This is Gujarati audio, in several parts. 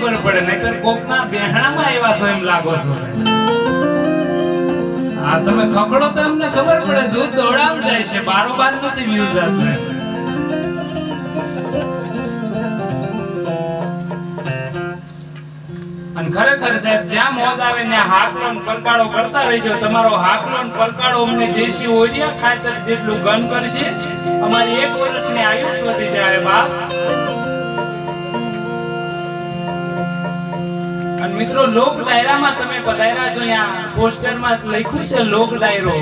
ખબર પડે, નહીતર કોકના બેહણામાં એવા છો એમ લાગો છો. આ તમે ખકડો તો અમને ખબર પડે, દૂધ દોડામ જાય છે બારોબાર નથી વ્યૂઝ આપને અને ખરેખર સાહેબ, જ્યાં મોજ આવે ને હાકલો પલકાડો કરતા રહેજો. તમારો હાકલો પલકાડો અમને દેશી ઓરિયા ખાતર જેટલું ગન કરશે, અમારી એક વર્ષની આયુષ વધી જાય, બાપ. અને મિત્રો, લોક ડાયરામાં તમે પધાર્યા છો અહીંયા. પોસ્ટરમાં લખ્યું છે લોક ડાયરો.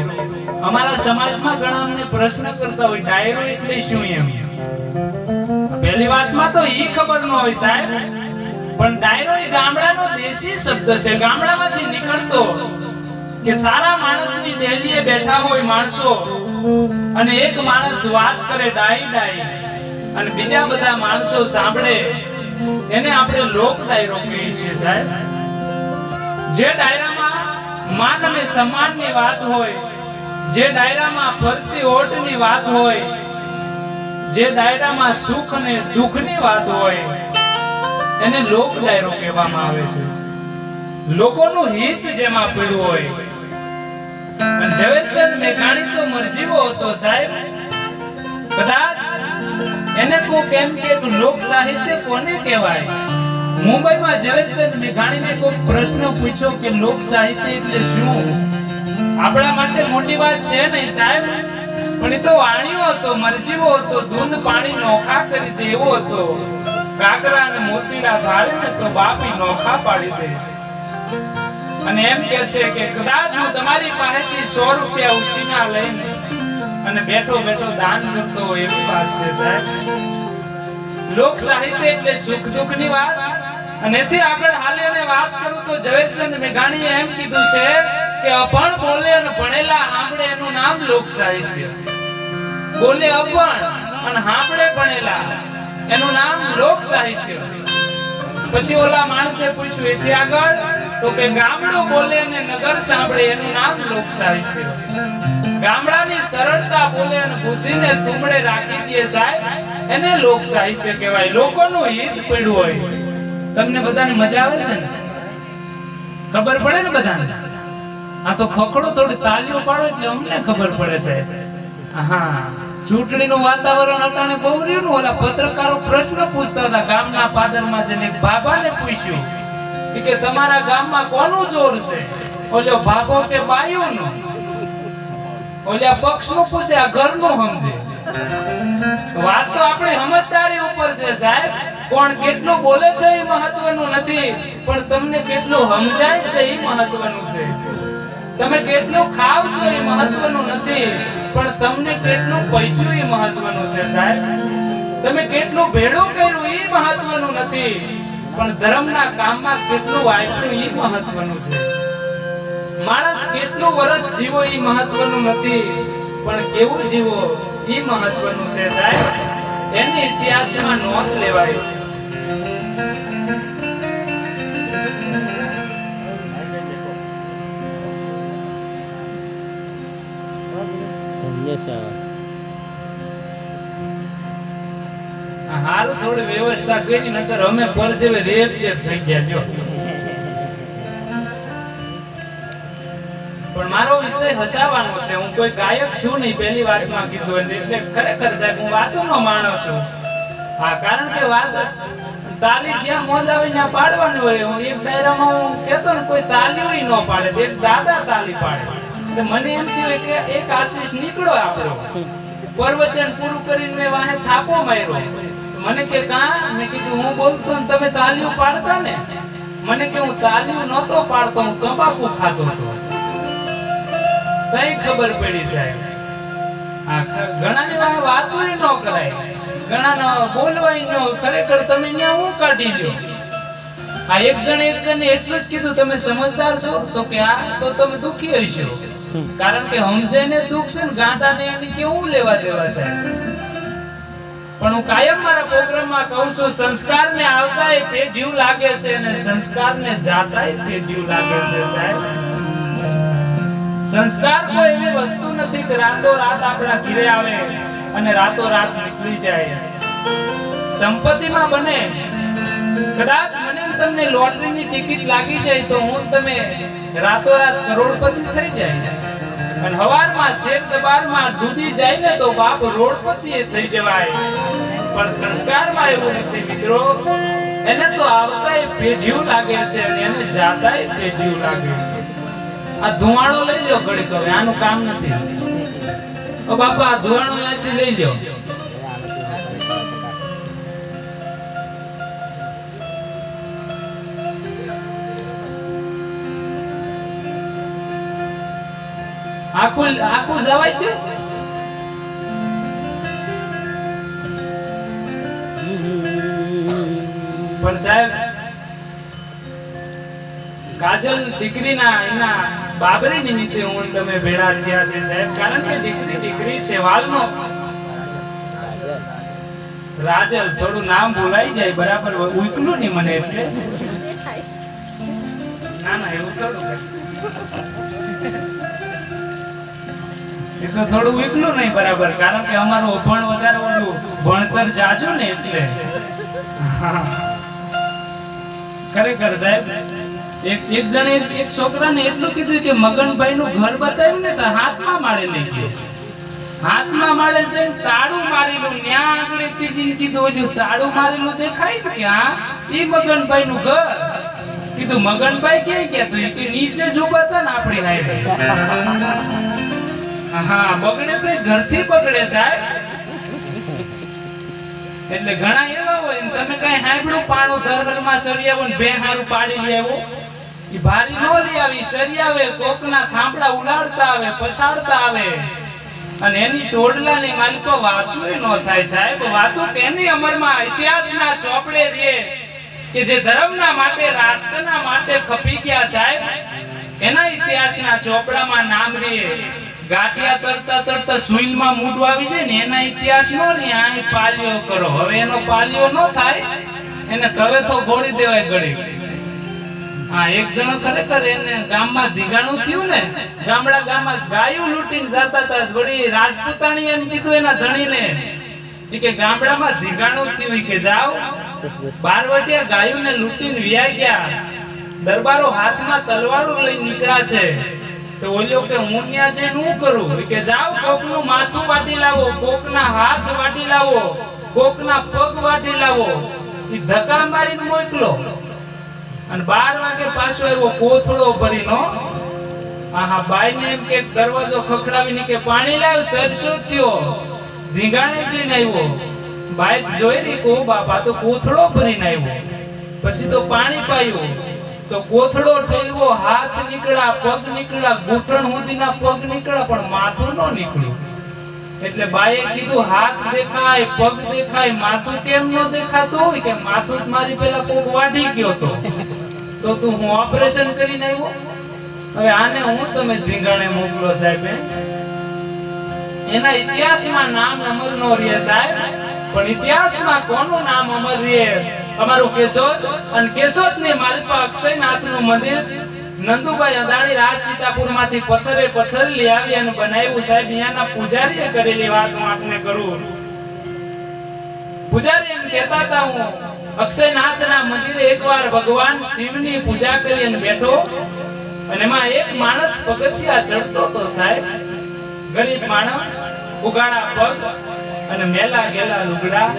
અમારા સમાજમાં ઘણા અમને પ્રશ્ન કરતા હોય, ડાયરો એટલે શું એમ? પહેલી વાતમાં તો એ ખબર ન હોય સાહેબ. પણ ડાયરો એ ગામડાનો દેશી શબ્દ છે. ગામડામાંથી નીકળતો કે સારા માણસની ડેલીએ બેઠા હોય માણસો અને એક માણસ વાત કરે ડાઈ ડાઈ અને બીજા બધા માણસો સાંભળે. એને આપણે લોક ડાયરો કહીએ છીએ સાહેબ. જે ડાયરામાં માન અને સન્માનની વાત હોય, જે ડાયરામાં ફરતી ઓટની વાત હોય, જે ડાયરામાં સુખ અને દુઃખની વાત હોય, એને લોક ડાયરો કહેવામાં આવે છે. લોકોનું હિત જેમાં પડ્યું હોય. ઝવેરચંદ મેઘાણી તો મરજીવો હતો સાહેબ. કદાચ એને કો કેમ કે લોક સાહિત્ય કોને કહેવાય? મુંબઈમાં ઝવેરચંદ મેઘાણીને કોઈ પ્રશ્ન પૂછ્યો કે લોક સાહિત્ય એટલે શું? આપણા માટે મોટી વાત છે નહીં સાહેબ. પણ એ તો વાણીઓ હતો મરજીવો હતો દૂધ પાણી નોખા કરી દે એવો હતો. કાકરા અને મોતીડા ભારે ને તો બાપી નોખા પાડી દે. અને એમ કે છે કે કદાચ હું તમારી પાસેથી સો રૂપિયા ઉછીના લઈને અને બેઠો બેઠો દાન કરતો એવી વાત છે, સાહેબ. લોક સાહિત્ય એટલે સુખ દુઃખની વાત. અને એથી આગળ હાલે અને વાત કરું તો ઝવેરચંદ મેઘાણીએ એમ કીધું છે કે અપણ બોલે અને ભણેલા સાંભળે એનું નામ લોક સાહિત્ય. બોલે અપણ અને સાંભળે ભણેલા એનું નામ લોક સાહિત્ય. પછી ઓલા માણસે પૂછ્યું, એથી આગળ? તો કે ગામડું બોલે અને નગર સાંભળે, એનું નામ લોક ગામડાની સરળતા બોલે અને બુદ્ધિને તુમડે રાખી દે સાહેબ, એને લોક કહેવાય. લોકોનું હિત પડ્યું હોય. તમને બધાને મજા આવે છે ને? ખબર પડે ને બધાને? આ તો ખખડો થોડી તાલીઓ પાડો એટલે અમને ખબર પડે સાહેબ. હા ચૂંટણીનું વાતાવરણ અટાણે બહુ રહ્યું ને ઓલા પત્રકારો પ્રશ્ન પૂછતા હતા. ગામના પાદરમાં જઈને બાબાને પૂછ્યું. કે તમારા ગામમાં કોનું જોર છે? ઓલો ભાગો કે બાયુનો? ઓલા પક્ષનું પૂછે, આ ઘરનું સમજે. વાત તો આપણે સમજદારી ઉપર છે સાહેબ. કોણ કેટલું બોલે છે એ મહત્વનું નથી, પણ તમને કેટલું સમજાય છે એ મહત્વનું છે. તમે કેટલું ખાવ છો એ મહત્વનું નથી, પણ તમને કેટલું પૈચ્યું એ મહત્વનું છે સાહેબ. તમે કેટલું ભેળું કર્યું એ મહત્વનું નથી. પણ ધર્મના કામમાં કેટલું વાપર્યું એ મહત્વનું છે. માણસ કેટલું વર્ષ જીવો એ મહત્વનું નથી, પણ કેવું જીવો એ મહત્વનું છે સાહેબ? એની ઇતિહાસમાં નોંધ લેવાય. થોડી વ્યવસ્થા કરી, નકર અમે પરસેવે રેપ ચેપ થઈ ગયા, જો. પણ મારો વિષય હસાવાનો છે. હું કોઈ ગાયક છું નહીં, પહેલી વાતમાં કીધું એટલે ખરેખર સાહેબ, હું વાતોનો માણસ છું. હા, કારણ કે વાત તાલી જ્યાં મોજ આવે ત્યાં પાડવાની હોય. હું એક દાયરામાં હું કહેતો ને, કોઈ તાલીઓ ન પાડે. એક દાદા તાલી પાડે. મને એમ થયું કે એક આશીષ નીકળો આપણો. પ્રવચન પૂરું કરીને મેં વાહે થાપો માર્યો. મને કે કા? મેં કીધું હું બોલતો ને તમે તાલીઓ પાડતા ને? મને કે હું તાલીઓ નહોતો પાડતો હું તંબાકુ ખાતો હતો. કઈ ખબર પડી સાહેબ ઘણાની વાહે વાતો ન કરાય. ઘણાના બોલવાય ન ખરેખર તમે ન્યા હું કાઢી દો આ એક જણ એક જણ એટલું જ કીધું તમે સમજદાર છો? તો કે આ તો તમે દુખી હશો. કારણ કે હમસે ને દુઃખ છે ને ગાંઠા ને એને કેવું લેવા દેવા છે? પણ હું કાયમ મારા પ્રોગ્રામમાં કહું છું સંસ્કાર ને આવતા પેઢીયું લાગે છે અને સંસ્કાર ને જાતા પેઢીયું લાગે છે, સાહેબ. સંસ્કાર કોઈ એવી વસ્તુ નથી કે રાતો રાત આપણા ઘરે આવે અને રાતો રાત નીકળી જાય. સંપત્તિમાં બને. કદાચ મને તમને લોટરીની ટિકિટ લાગી જાય તો હું તમે રાતોરાત કરોડપતિ થઈ જાય. અને હવારમાં શેર દબારમાં ડૂબી જાય ને તો બાપ રોડપતિ થઈ જવાય. પણ સંસ્કારમાં એવું નથી મિત્રો. એને તો આવતાય પેઢીયું લાગે છે અને એને જાતાય પેઢીયું લાગે આ ધુવાણો લઈ લો ઘડીક હવે, આનું કામ નથી. ઓ બાપા, આ ધુવાણો ત્યાંથી લઈ લ્યો. આખું આખું જવાય છે? પણ સાહેબ, કાજલ દીકરીના એના બાબરી નિમિત્તે હું તમે ભેળા થયા છે સાહેબ. કારણ કે દીકરી દીકરી છે, વાલનો. રાજલ, થોડું નામ બોલાઈ જાય, બરાબર? ઉકલું નહીં મને એટલે. ના ના, એવું થોડું એ થોડું એકલું નહીં બરાબર, કારણ કે અમારું અભણ વધારે ઓલું ભણતર જાજુ ને એટલે. ખરેખર સાહેબ, એક એક જણે એક- છોકરાને એટલું કીધું કે મગનભાઈ નું ઘર બતાવ્યું ને તો હાથમાં મારે લઈ ગયો. હાથમાં મારે છે તાળું મારેલું, ત્યાં આગળ ત્રીજીને કીધું હજુ તાળું મારેલું દેખાય ને ક્યાં ઈ મગનભાઈ નું ઘર. કીધું, મગનભાઈ ક્યાં ગયા તો? નીચે જ ઊભા હતા ને આપણી હાઈરે બગડે તો ઘરથી બગડે સાહેબ. એટલે ઘણા એવા હોય ને, તમે કઈ હાંભળું પાડો ધરગરમાં સરી આવો ને બે હારું પાડી લે એ ભારી નો લઈ આવી સરિયાવે કોકના થાંભળા ઉડાડતા આવે, પછાડતા આવે. અને એની ટોડલાની માલિકો વાતો ન થાય સાહેબ. વાતું કેની અમરમાં ઇતિહાસના ચોપડે રે કે જે ધર્મના માટે, રાષ્ટ્રના માટે ખપી ગયા સાહેબ. એના ચોપડામાં નામ રે. ગાંઠિયા તરતા તરતા સુઈલમાં મૂડું આવી જાય ને, એના ઇતિહાસ નો ને આ પાલ્યો કરો. હવે એનો પાલ્યો ન થાય, એને તવે તો ગોળી દેવાય ગળી. હા, એક જણો ખરેખર એને ગામમાં ધીગાણું થયું ને, ગામડા ગામમાં ગાયું લૂંટીને જતા હતા. વળી રાજપૂતાણી એમ કીધું એના ધણીને કે ગામડામાં ધીગાણું થયું કે જાઓ. બારવટિયા ગાયોને લૂંટીને વ્યા ગયા. દરબારો હાથમાં તલવારો લઈ નીકળ્યા છે. તો ઓલ્યો કે, હું ત્યાં જઈને હું કરું? કે, જાઓ, કોકનું માથું વાટી લાવો, કોકના હાથ વાટી લાવો, કોકના પગ વાટી લાવો. એ ધક્કા મારીને મોકલો. અને બાર વાગે પાછો આવ્યો, કોથળો ભરીનો આહા, બાઈને એમ કે, દરવાજો ખખડાવીને કે, પાણી લાવ તરસો થયો? ધીંગાણે જઈને આવ્યો. બાઈ જોઈ રહી કો બાપા તો કોથળો ભરીને આવ્યો. પછી તો પાણી પાયું. તો કોથળો ઠેલવો હાથ નીકળ્યા, પગ નીકળ્યા ઘૂંટણ સુધીના પગ નીકળ્યા, પણ માથું ન નીકળ્યું. એટલે બાઈએ કીધું, હાથ દેખાય, પગ દેખાય, માથું કેમ ન દેખાતું હોય કે માથું મારી પેલા કોક વાઢી ગયો તો? તો તું હું ઓપરેશન કરીને આવ્યો? હવે આને હું તમે ધીંગાણે મોકલો સાહેબ? એના ઇતિહાસમાં નામ અમર નો રહે સાહેબ, પણ ઇતિહાસમાં કોનું નામ અમર રહે? અમારું કેશોદ, અને કેશોદની માલપા અક્ષયનાથનું મંદિર નંદુભાઈ અદાણી રાજ સીતાપુરમાંથી પથ્થરે પથ્થર લઈ આવી અને બનાવ્યું. સાહેબ, અહીંયાના પૂજારીએ કરેલી વાત હું આપને કરું. પૂજારી એમ કહેતા હતા હું, અક્ષયનાથના મંદિરે એકવાર ભગવાન શિવની પૂજા કરી અને બેઠો. અને એમાં એક માણસ પગથિયા ચડતો હતો સાહેબ. ગરીબ માણસ, ઉગાડા પગ અને મેલા ગેલા લુગડા.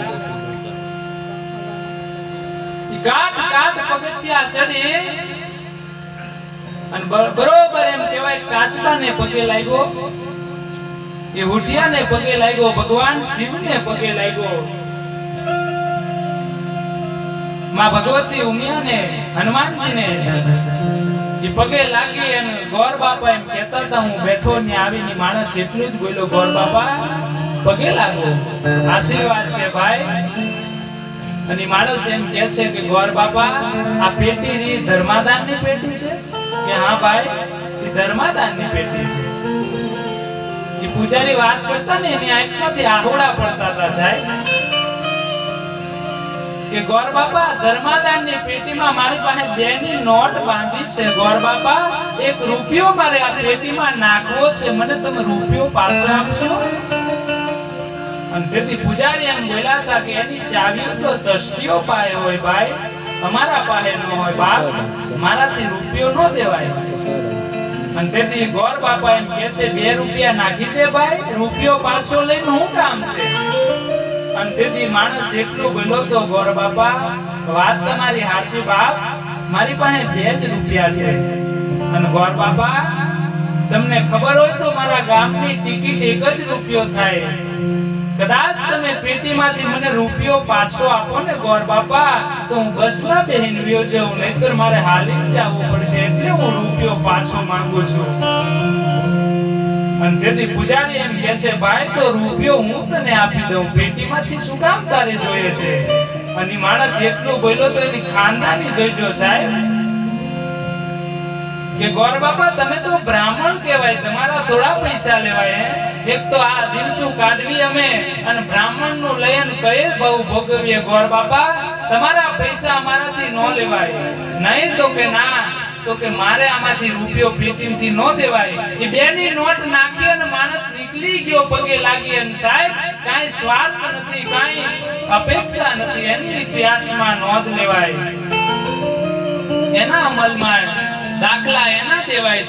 ગાઢ ગાઢ પગથિયા ચડી અને બરોબર એમ કહેવાય, કાચબાને પગે લાગ્યો. એ ઉઠિયાને પગે લાગ્યો, ભગવાન શિવને પગે લાગ્યો. માં ભગવતી ઉમિયાને, હનુમાનજીને એ પગે લાગી અને ગોર બાપા એમ કહેતા હતા, હું બેઠો ને આવીને માણસ એટલું જ બોલ્યો, ગોર બાપા, પગે લાગો. આશીર્વાદ છે ભાઈ. અને માણસ એમ કે છે કે, ગોર બાપા, આ પેટી ની ધર્માદાનની પેટી છે? કે, હા ભાઈ, એ ધર્માદાનની પેટી છે. એ પૂજારી વાત કરતા ને એની આંખમાંથી આહોડા પડતા હતા સાહેબ. કે, ગોર બાપા ધર્માદાનની પેટીમાં મારી પાસે બે ની નોટ બાંધી છે. ગોર બાપા, એક રૂપિયો મારે આ પેટીમાં નાખવો છે. મને તમે રૂપિયો પાછો આપશો? અને તેથી પૂજારી એમ બોલ્યા હતા કે એની ચાવી તો દ્રષ્ટિઓ પાસે હોય ભાઈ, અમારા પાસે ન હોય બાપ, મારાથી રૂપિયો ન દેવાય. અને તેથી ગોર બાપા એમ કે છે, બે રૂપિયા નાખી દે ભાઈ, રૂપિયો પાછો લઈને શું કામ છે? અને તેથી માણસ એટલો બોલ્યો તો, ગોર બાપા, વાત તમારી સાચી બાપ, મારી પાસે બે જ રૂપિયા છે. અને ગોર બાપા, તમને ખબર હોય તો મારા ગામની ટિકિટ એક જ રૂપિયો થાય. કદાચ તમે પેટીમાંથી મને રૂપિયો પાછો આપો ને ગોર બાપા, તો હું બસમાં બેહીન વયો જાઉં, નહીંતર મારે હાલીને જવું પડશે એટલે હું રૂપિયો પાછો માંગુ છું. અને તેથી પૂજારી એમ કહે છે, ભાઈ, તો રૂપિયો હું તને આપી દઉં. પેટીમાંથી શું કામ તારે જોઈએ છે? અને માણસ એટલું બોલ્યો તો એની ખાનદાની જોઈજો સાહેબ કે ગોર બાપા, તમે તો બ્રાહ્મણ કહેવાય, તમારા થોડા પૈસા લેવાય એક તો આ દિવસું કાઢવી અમે અને બ્રાહ્મણનું લયન કયે બહુ ભોગવીએ ગોર બાપા? તમારા પૈસા અમારાથી ન લેવાય. નહીં તો કે ના, તો કે મારે આમાંથી રૂપિયો પેટીમથી ન દેવાય. એ બેની નોટ નાખી અને માણસ નીકળી ગયો પગે લાગી અને સાહેબ, કાંઈ સ્વાર્થ નથી, કાંઈ અપેક્ષા નથી, એની ઇતિહાસમાં નોંધ લેવાય. એના અમલમાં દાખલા એના દેવાય